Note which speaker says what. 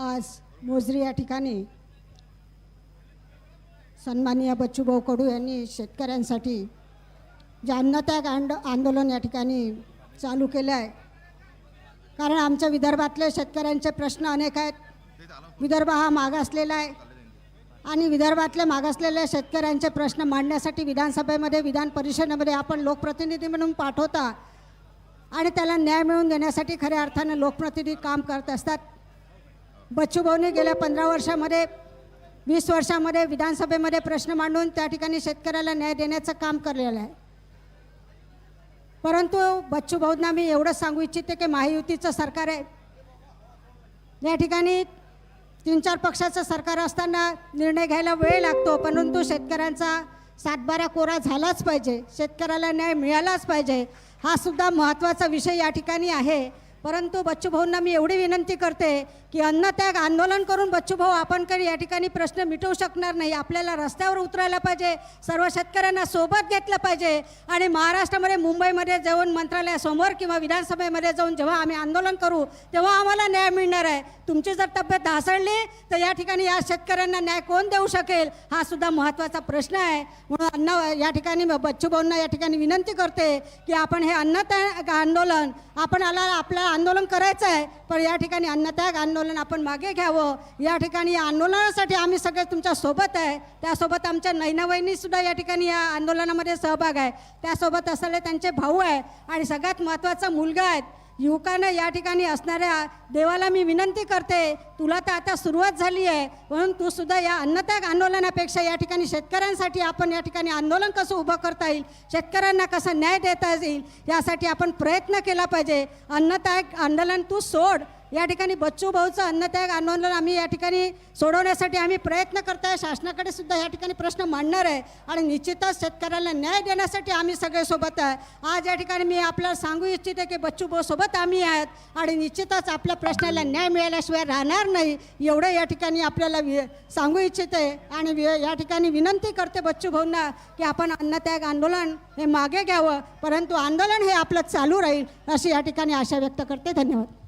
Speaker 1: आज मोजरी या ठिकाणी सन्माननीय बच्चूभाऊ कडू यांनी शेतकऱ्यांसाठी जे अन्नत्याग आंड आंदोलन या ठिकाणी चालू केलं आहे. कारण आमच्या विदर्भातले शेतकऱ्यांचे प्रश्न अनेक आहेत. विदर्भ हा मागासलेला आहे. आणि विदर्भातले मागासलेल्या शेतकऱ्यांचे प्रश्न मांडण्यासाठी विधानसभेमध्ये विधान परिषदेमध्ये आपण लोकप्रतिनिधी म्हणून पाठवता आणि त्याला न्याय मिळवून देण्यासाठी खऱ्या अर्थानं लोकप्रतिनिधी काम करत असतात. बच्चूभाऊने गेल्या पंधरा वर्षामध्ये वीस वर्षामध्ये विधानसभेमध्ये प्रश्न मांडून त्या ठिकाणी शेतकऱ्याला न्याय देण्याचं काम केलेलं आहे. परंतु बच्चूभाऊंना मी एवढंच सांगू इच्छिते की महायुतीचं सरकार आहे. या ठिकाणी तीन चार पक्षाचं सरकार असताना निर्णय घ्यायला वेळ लागतो परंतु शेतकऱ्यांचा सातबारा कोरा झालाच पाहिजे. शेतकऱ्याला न्याय मिळालाच पाहिजे. हा सुद्धा महत्त्वाचा विषय या ठिकाणी आहे. परंतु बच्चूभाऊंना मी एवढी विनंती करते की अन्नत्याग आंदोलन करून बच्चूभाऊ आपण काही या ठिकाणी प्रश्न मिटवू शकणार नाही. आपल्याला रस्त्यावर उतरायला पाहिजे सर्व शेतकऱ्यांना सोबत घेतलं पाहिजे आणि महाराष्ट्रामध्ये मुंबईमध्ये जाऊन मंत्रालयासमोर किंवा विधानसभेमध्ये जाऊन जेव्हा आम्ही आंदोलन करू तेव्हा आम्हाला न्याय मिळणार आहे. तुमची जर तब्येत ढासळली तर या ठिकाणी या शेतकऱ्यांना न्याय कोण देऊ शकेल? हा सुद्धा महत्त्वाचा प्रश्न आहे. म्हणून अन्न या ठिकाणी बच्चूभाऊंना या ठिकाणी विनंती करते की आपण हे अन्नत्याग आंदोलन आपण आला आपल्याला आंदोलन करायचं आहे पण या ठिकाणी अन्नत्याग आंदोलन आपण मागे घ्यावं. या ठिकाणी या आंदोलनासाठी आम्ही सगळे तुमच्यासोबत आहे. त्यासोबत आमच्या नैनावहिनीसुद्धा या ठिकाणी या आंदोलनामध्ये सहभाग आहे. त्यासोबत असलेले त्यांचे भाऊ आहे आणि सगळ्यात महत्त्वाचा मुलगा आहेत युवकांना या ठिकाणी असणाऱ्या देवाला मी विनंती करते तुला तर आता सुरुवात झाली आहे म्हणून तू सुद्धा या अन्नत्याग आंदोलनापेक्षा या ठिकाणी शेतकऱ्यांसाठी आपण या ठिकाणी आंदोलन कसं उभं करता येईल शेतकऱ्यांना कसं न्याय देता येईल यासाठी आपण प्रयत्न केला पाहिजे. अन्नत्याग आंदोलन तू सोड. या ठिकाणी बच्चू भाऊचं अन्नत्याग आंदोलन आम्ही या ठिकाणी सोडवण्यासाठी आम्ही प्रयत्न करत आहे शासनाकडे सुद्धा या ठिकाणी प्रश्न मांडणार आहे आणि निश्चितच शेतकऱ्याला न्याय देण्यासाठी आम्ही सगळे सोबत आहे. आज या ठिकाणी मी आपल्याला सांगू इच्छिते की बच्चू भाऊ सोबत आम्ही आहेत आणि निश्चितच आपल्या प्रश्नाला न्याय मिळाल्याशिवाय राहणार नाही एवढं या ठिकाणी आपल्याला वि सांगू इच्छिते आणि या ठिकाणी विनंती करते बच्चू भाऊंना की आपण अन्नत्याग आंदोलन हे मागे घ्यावं परंतु आंदोलन हे आपलं चालू राहील अशी या ठिकाणी आशा व्यक्त करते. धन्यवाद.